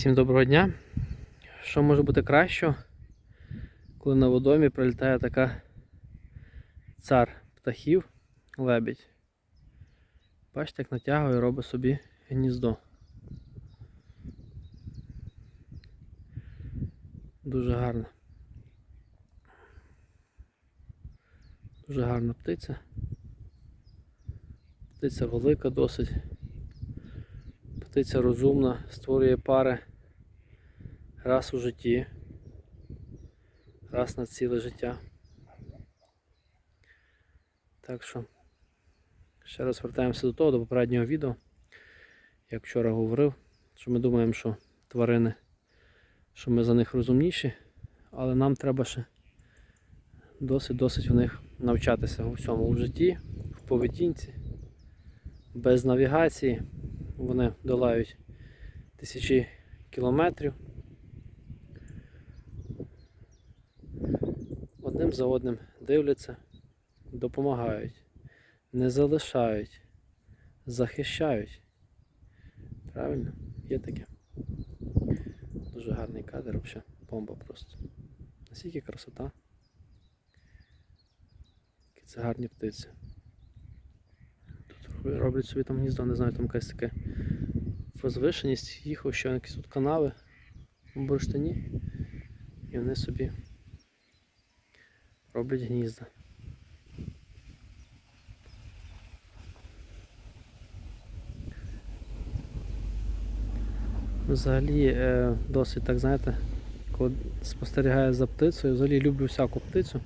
Всім доброго дня. Що може бути краще, коли на водомі прилітає така цар птахів, лебідь. Бачите, як натягує і робить собі гніздо. Дуже гарно. Дуже гарна птиця. Птиця велика досить. Птиця розумна, створює пари раз у житті, раз на ціле життя. Так що, ще раз вертаємося до того, до попереднього відео. Як вчора говорив, що ми думаємо, що тварини, що ми за них розумніші, але нам треба ще досить-досить в них навчатися у всьому в житті, в поведінці, без навігації. Вони долають тисячі кілометрів. Одним за одним дивляться, допомагають, не залишають, захищають. Правильно? Є таке. Дуже гарний кадр, взагалі. Бомба просто. Наскільки красота. Які це гарні птиці. Тут роблять- собі там гніздо, не знаю, там якась таке возвишеність, ще на якісь тут канави в бурштині. І вони собі роблять гнізда. Взагалі е, досить так, знаєте, коли спостерігаю за птицею, взагалі люблю всяку птицю.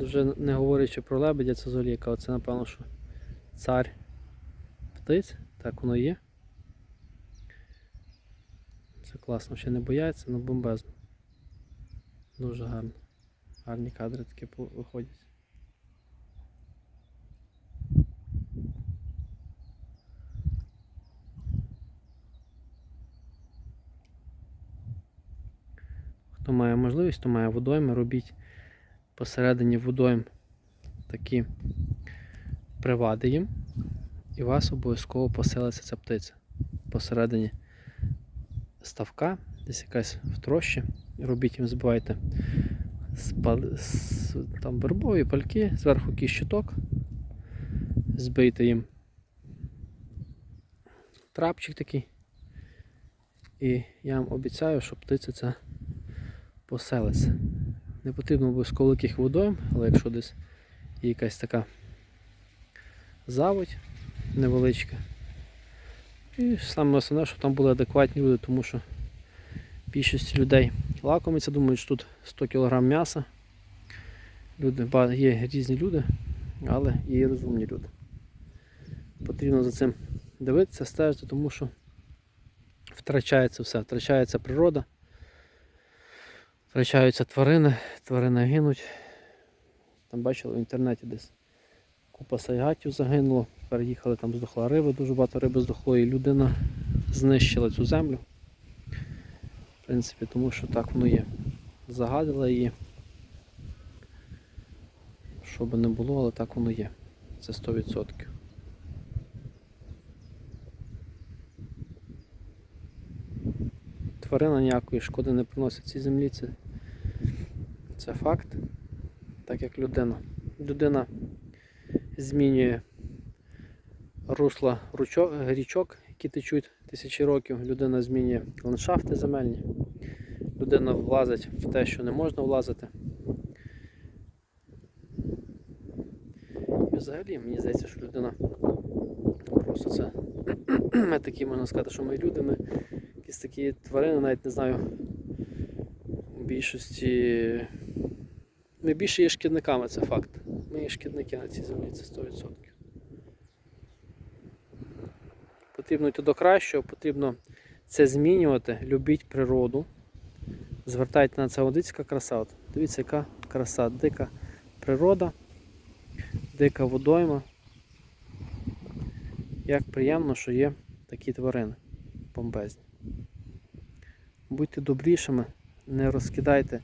Вже не говорячи про лебедя, це взагалі це напевно, що цар птиць, так воно є. Це класно, ще не бояться, але бомбезно. Дуже гарно. Гарні кадри такі виходять. Хто має можливість, хто має водойми, робіть посередині водойм такі привади їм, і у вас обов'язково поселиться ця птиця. Посередині ставка, десь якась в трощі. Робіть їм, збивайте там вербові пальки, зверху щиток, збийте їм трапчик такий. І я вам обіцяю, що птиця ця поселиться. Не потрібно обов'язково великих водойм, але якщо десь є якась така заводь невеличка. І саме основне, щоб там були адекватні люди, тому що більшість людей лакомиться, думають, що тут 100 кг м'яса. Люди, є різні люди, але є і розумні люди. Потрібно за цим дивитися, стежити, тому що втрачається все, втрачається природа, втрачаються тварини, тварини гинуть. Там бачили в інтернеті десь купа сайгатів загинуло, переїхали, там здохла риба, дуже багато риби здохло, і людина знищила цю землю. Принципі, тому що так воно є. Загадила її. Що би не було, але так воно є. Це 100%. Тварина ніякої шкоди не приносить цій землі. Це, це факт. Так як людина. Людина змінює русла ручок, річок, які течуть тисячі років. Людина змінює ландшафти земельні. Людина влазить в те, що не можна влазити. І взагалі, мені здається, що людина просто це. Ми такі можна сказати, що ми люди, ми якісь такі тварини, навіть не знаю. У більшості. Ми більше є шкідниками, це факт. Ми є шкідники на цій землі, це 100%. Потрібно йти до кращого, потрібно це змінювати, любіть природу. Звертайте на це яка краса. От. Дивіться, яка краса, дика природа, дика водойма. Як приємно, що є такі тварини бомбезні. Будьте добрішими, не розкидайте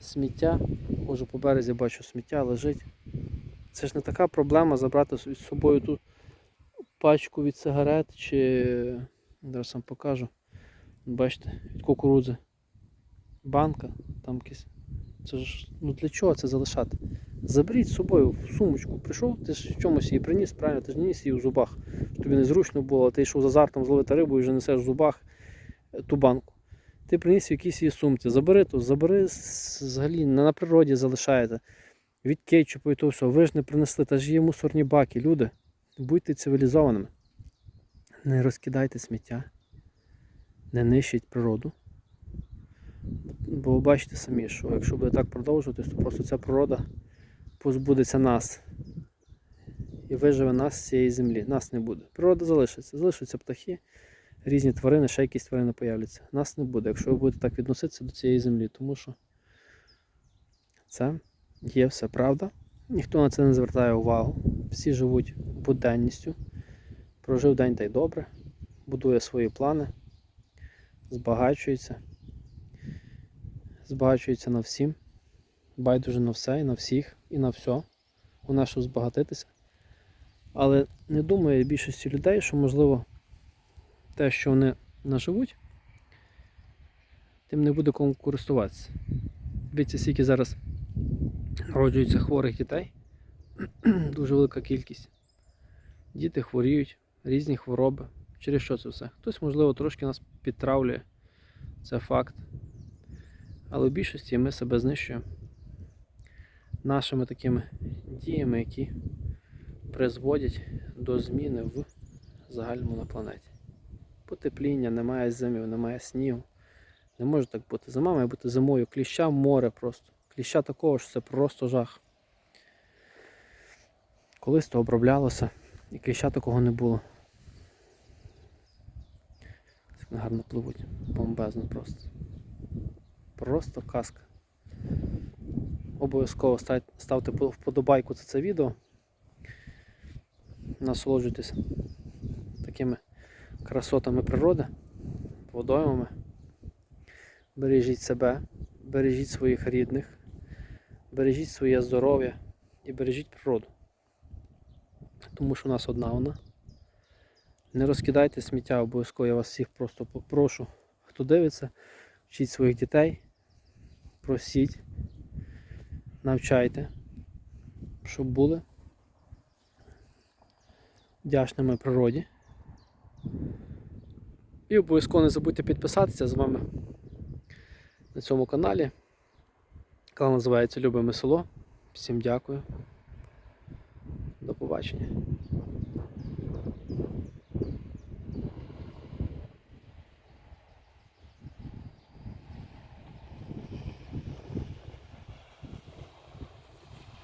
сміття. Може по березі бачу сміття лежить. Це ж не така проблема забрати з собою ту пачку від сигарет чи зараз вам покажу. Бачите, від кукурудзи. Банка, там якісь. Це ж ну для чого це залишати? Заберіть з собою в сумочку. Прийшов, ти ж чомусь її приніс, правильно, ти ж не ніс її в зубах. Тобі незручно було, ти йшов з азартом зловити рибу і вже несеш в зубах е, ту банку. Ти приніс в якійсь її сумці. Забери ту, забери взагалі не на природі залишаєте. Від кетчупу і то все. Ви ж не принесли, та ж є мусорні баки, люди. Будьте цивілізованими. Не розкидайте сміття, не нищіть природу. Бо ви бачите самі, що якщо буде так продовжуватись, то просто ця природа позбудеться нас і виживе нас з цієї землі. Нас не буде. Природа залишиться. Залишаться птахи, різні тварини, ще якісь тварини появляться. Нас не буде, якщо ви будете так відноситися до цієї землі, тому що це є все правда. Ніхто на це не звертає увагу. Всі живуть буденністю. Прожив день та й добре, будує свої плани, збагачується, збагачується на всім, байдуже на все і на всіх, і на все. Вона щоб збагатитися. Але не думає більшості людей, що можливо те, що вони наживуть, тим не буде кому користуватися. Дивіться, скільки зараз народжується хворих дітей. Дуже велика кількість. Діти хворіють, різні хвороби. Через що це все? Хтось, можливо, трошки нас підтравлює. Це факт. Але в більшості ми себе знищуємо нашими такими діями, які призводять до зміни в загальному на планеті. Потепління, немає зимів, немає снігу. Не може так бути. Зима має бути зимою. Кліща море просто. Кліща такого ж це просто жах. Колись то оброблялося, і кліща такого не було. Вони гарно пливуть. Бомбезно просто. Просто казка. Обов'язково ставте вподобайку за це відео. Насолоджуйтесь такими красотами природи, водоймами. Бережіть себе, бережіть своїх рідних, бережіть своє здоров'я і бережіть природу. Тому що у нас одна вона. Не розкидайте сміття обов'язково, я вас всіх просто попрошу. Хто дивиться, вчіть своїх дітей, просіть, навчайте, щоб були вдячними природі. І обов'язково не забудьте підписатися з вами на цьому каналі. Канал називається Любиме село. Всім дякую. До побачення.